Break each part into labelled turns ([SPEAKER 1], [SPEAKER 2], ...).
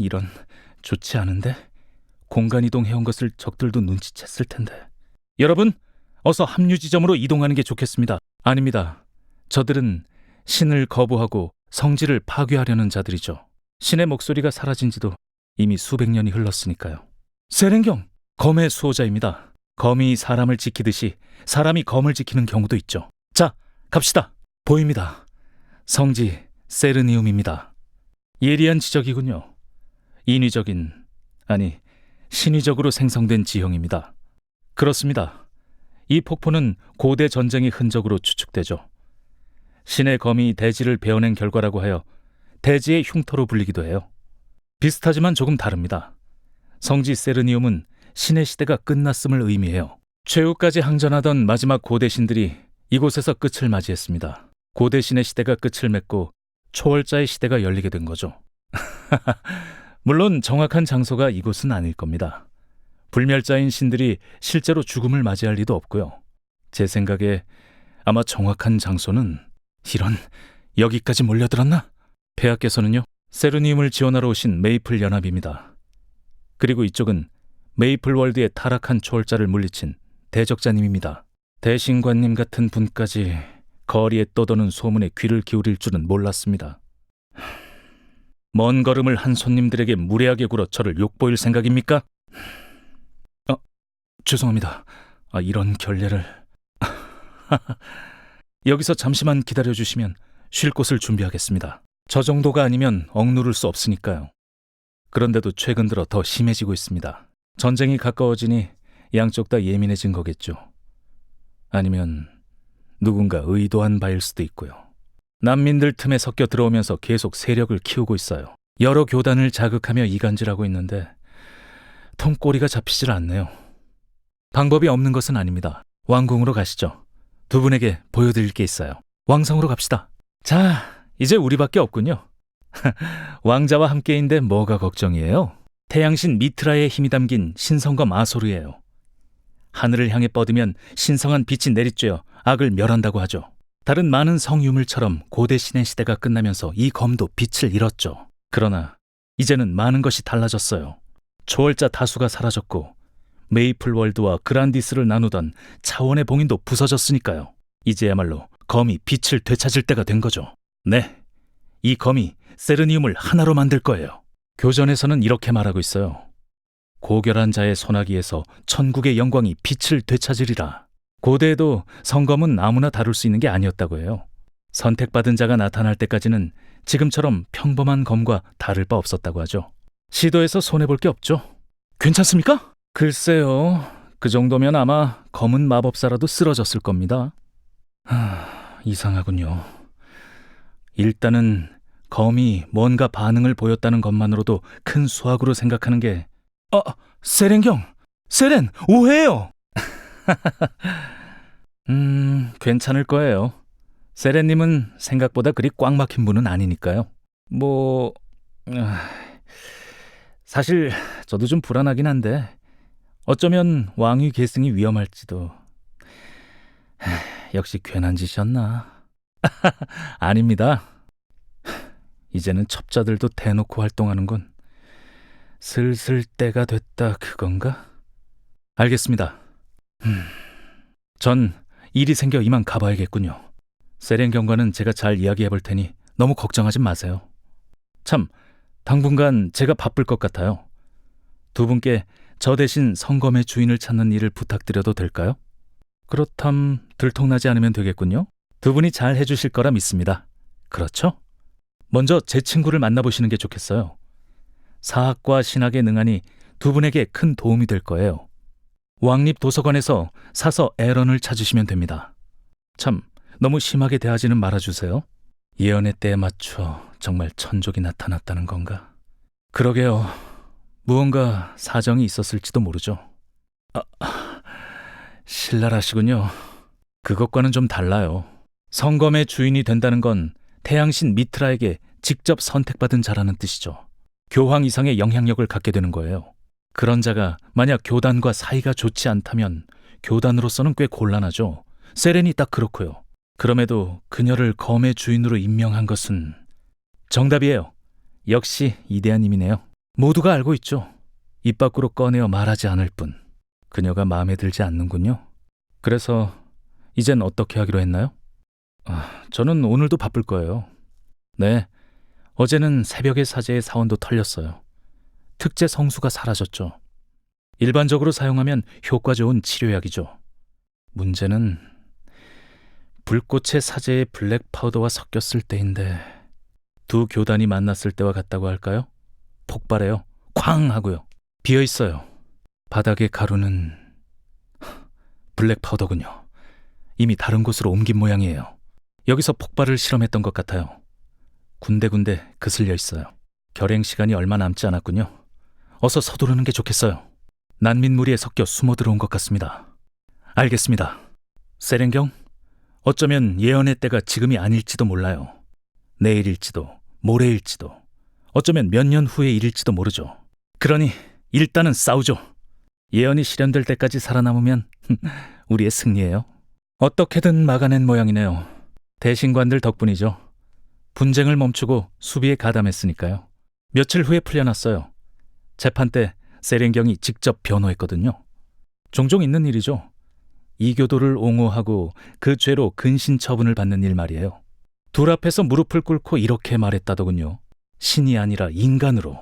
[SPEAKER 1] 이런 좋지 않은데 공간 이동해온 것을 적들도 눈치챘을 텐데. 여러분, 어서 합류 지점으로 이동하는 게 좋겠습니다. 아닙니다. 저들은 신을 거부하고 성지를 파괴하려는 자들이죠. 신의 목소리가 사라진 지도 이미 수백 년이 흘렀으니까요. 세ren경, 검의 수호자입니다. 검이 사람을 지키듯이 사람이 검을 지키는 경우도 있죠. 자, 갑시다. 보입니다. 성지 세르니움입니다. 예리한 지적이군요. 인위적인, 아니, 신위적으로 생성된 지형입니다. 그렇습니다. 이 폭포는 고대 전쟁의 흔적으로 추측되죠. 신의 검이 대지를 베어낸 결과라고 하여 대지의 흉터로 불리기도 해요. 비슷하지만 조금 다릅니다. 성지 세르니움은 신의 시대가 끝났음을 의미해요. 최후까지 항전하던 마지막 고대 신들이 이곳에서 끝을 맞이했습니다. 고대 신의 시대가 끝을 맺고 초월자의 시대가 열리게 된 거죠. 물론 정확한 장소가 이곳은 아닐 겁니다. 불멸자인 신들이 실제로 죽음을 맞이할 리도 없고요. 제 생각에 아마 정확한 장소는 이런 여기까지 몰려들었나? 폐하께서는요 세르니움을 지원하러 오신 메이플 연합입니다. 그리고 이쪽은 메이플 월드의 타락한 초월자를 물리친 대적자님입니다. 대신관님 같은 분까지 거리에 떠도는 소문에 귀를 기울일 줄은 몰랐습니다. 먼 걸음을 한 손님들에게 무례하게 굴어 저를 욕보일 생각입니까? 어, 죄송합니다. 아, 이런 결례를. 여기서 잠시만 기다려 주시면 쉴 곳을 준비하겠습니다. 저 정도가 아니면 억누를 수 없으니까요. 그런데도 최근 들어 더 심해지고 있습니다. 전쟁이 가까워지니 양쪽 다 예민해진 거겠죠. 아니면 누군가 의도한 바일 수도 있고요. 난민들 틈에 섞여 들어오면서 계속 세력을 키우고 있어요. 여러 교단을 자극하며 이간질하고 있는데 통꼬리가 잡히질 않네요. 방법이 없는 것은 아닙니다. 왕궁으로 가시죠. 두 분에게 보여드릴 게 있어요. 왕성으로 갑시다. 자, 이제 우리밖에 없군요. 왕자와 함께인데 뭐가 걱정이에요? 태양신 미트라의 힘이 담긴 신성검 아소르예요. 하늘을 향해 뻗으면 신성한 빛이 내리쬐어 악을 멸한다고 하죠. 다른 많은 성유물처럼 고대 신의 시대가 끝나면서 이 검도 빛을 잃었죠. 그러나 이제는 많은 것이 달라졌어요. 초월자 다수가 사라졌고 메이플 월드와 그란디스를 나누던 차원의 봉인도 부서졌으니까요. 이제야말로 검이 빛을 되찾을 때가 된 거죠. 네. 이 검이 세르니움을 하나로 만들 거예요. 교전에서는 이렇게 말하고 있어요. 고결한 자의 손아귀에서 천국의 영광이 빛을 되찾으리라. 고대에도 성검은 아무나 다룰 수 있는 게 아니었다고 해요. 선택받은 자가 나타날 때까지는 지금처럼 평범한 검과 다를 바 없었다고 하죠. 시도해서 손해볼 게 없죠. 괜찮습니까? 글쎄요. 그 정도면 아마 검은 마법사라도 쓰러졌을 겁니다. 하, 이상하군요. 일단은 검이 뭔가 반응을 보였다는 것만으로도 큰 수확으로 생각하는 게 아, 세렌경! 세렌! 오해요! 음, 괜찮을 거예요. 세렌님은 생각보다 그리 꽉 막힌 분은 아니니까요. 뭐, 아, 사실 저도 좀 불안하긴 한데 어쩌면 왕위 계승이 위험할지도. 하, 역시 괜한 짓이었나? 아닙니다. 이제는 첩자들도 대놓고 활동하는군. 슬슬 때가 됐다 그건가? 알겠습니다. 음, 전 일이 생겨 이만 가봐야겠군요. 세렌 경과는 제가 잘 이야기해 볼 테니 너무 걱정하지 마세요. 참, 당분간 제가 바쁠 것 같아요. 두 분께 저 대신 성검의 주인을 찾는 일을 부탁드려도 될까요? 그렇담 들통나지 않으면 되겠군요. 두 분이 잘 해주실 거라 믿습니다. 그렇죠? 먼저 제 친구를 만나보시는 게 좋겠어요. 사학과 신학에 능하니 두 분에게 큰 도움이 될 거예요. 왕립 도서관에서 사서 에런을 찾으시면 됩니다. 참, 너무 심하게 대하지는 말아주세요. 예언의 때에 맞춰 정말 천족이 나타났다는 건가? 그러게요. 무언가 사정이 있었을지도 모르죠. 아, 신랄하시군요. 그것과는 좀 달라요. 성검의 주인이 된다는 건 태양신 미트라에게 직접 선택받은 자라는 뜻이죠. 교황 이상의 영향력을 갖게 되는 거예요. 그런 자가 만약 교단과 사이가 좋지 않다면 교단으로서는 꽤 곤란하죠. 세렌이 딱 그렇고요. 그럼에도 그녀를 검의 주인으로 임명한 것은 정답이에요. 역시 이데아님이네요. 모두가 알고 있죠. 입 밖으로 꺼내어 말하지 않을 뿐. 그녀가 마음에 들지 않는군요. 그래서 이젠 어떻게 하기로 했나요? 아, 저는 오늘도 바쁠 거예요. 네. 어제는 새벽에 사제의 사원도 털렸어요. 특제 성수가 사라졌죠. 일반적으로 사용하면 효과 좋은 치료약이죠. 문제는 불꽃의 사제의 블랙 파우더와 섞였을 때인데 두 교단이 만났을 때와 같다고 할까요? 폭발해요. 쾅 하고요. 비어 있어요. 바닥의 가루는 블랙 파우더군요. 이미 다른 곳으로 옮긴 모양이에요. 여기서 폭발을 실험했던 것 같아요. 군데군데 그슬려 있어요. 결행 시간이 얼마 남지 않았군요. 어서 서두르는 게 좋겠어요. 난민 무리에 섞여 숨어 들어온 것 같습니다. 알겠습니다. 세렝경, 어쩌면 예언의 때가 지금이 아닐지도 몰라요. 내일일지도, 모레일지도, 어쩌면 몇 년 후의 일일지도 모르죠. 그러니 일단은 싸우죠. 예언이 실현될 때까지 살아남으면 우리의 승리예요. 어떻게든 막아낸 모양이네요. 대신관들 덕분이죠. 분쟁을 멈추고 수비에 가담했으니까요. 며칠 후에 풀려났어요. 재판 때 세렝경이 직접 변호했거든요. 종종 있는 일이죠. 이교도를 옹호하고 그 죄로 근신 처분을 받는 일 말이에요. 둘 앞에서 무릎을 꿇고 이렇게 말했다더군요. 신이 아니라 인간으로,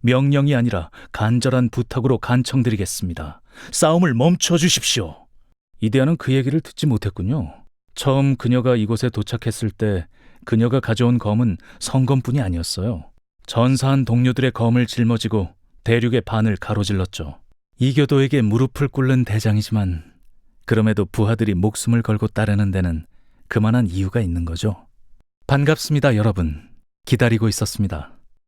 [SPEAKER 1] 명령이 아니라 간절한 부탁으로 간청드리겠습니다. 싸움을 멈춰 주십시오. 이데아는 그 얘기를 듣지 못했군요. 처음 그녀가 이곳에 도착했을 때 그녀가 가져온 검은 성검뿐이 아니었어요. 전사한 동료들의 검을 짊어지고 대륙의 반을 가로질렀죠. 이교도에게 무릎을 꿇는 대장이지만 그럼에도 부하들이 목숨을 걸고 따르는 데는 그만한 이유가 있는 거죠. 반갑습니다, 여러분. 기다리고 있었습니다.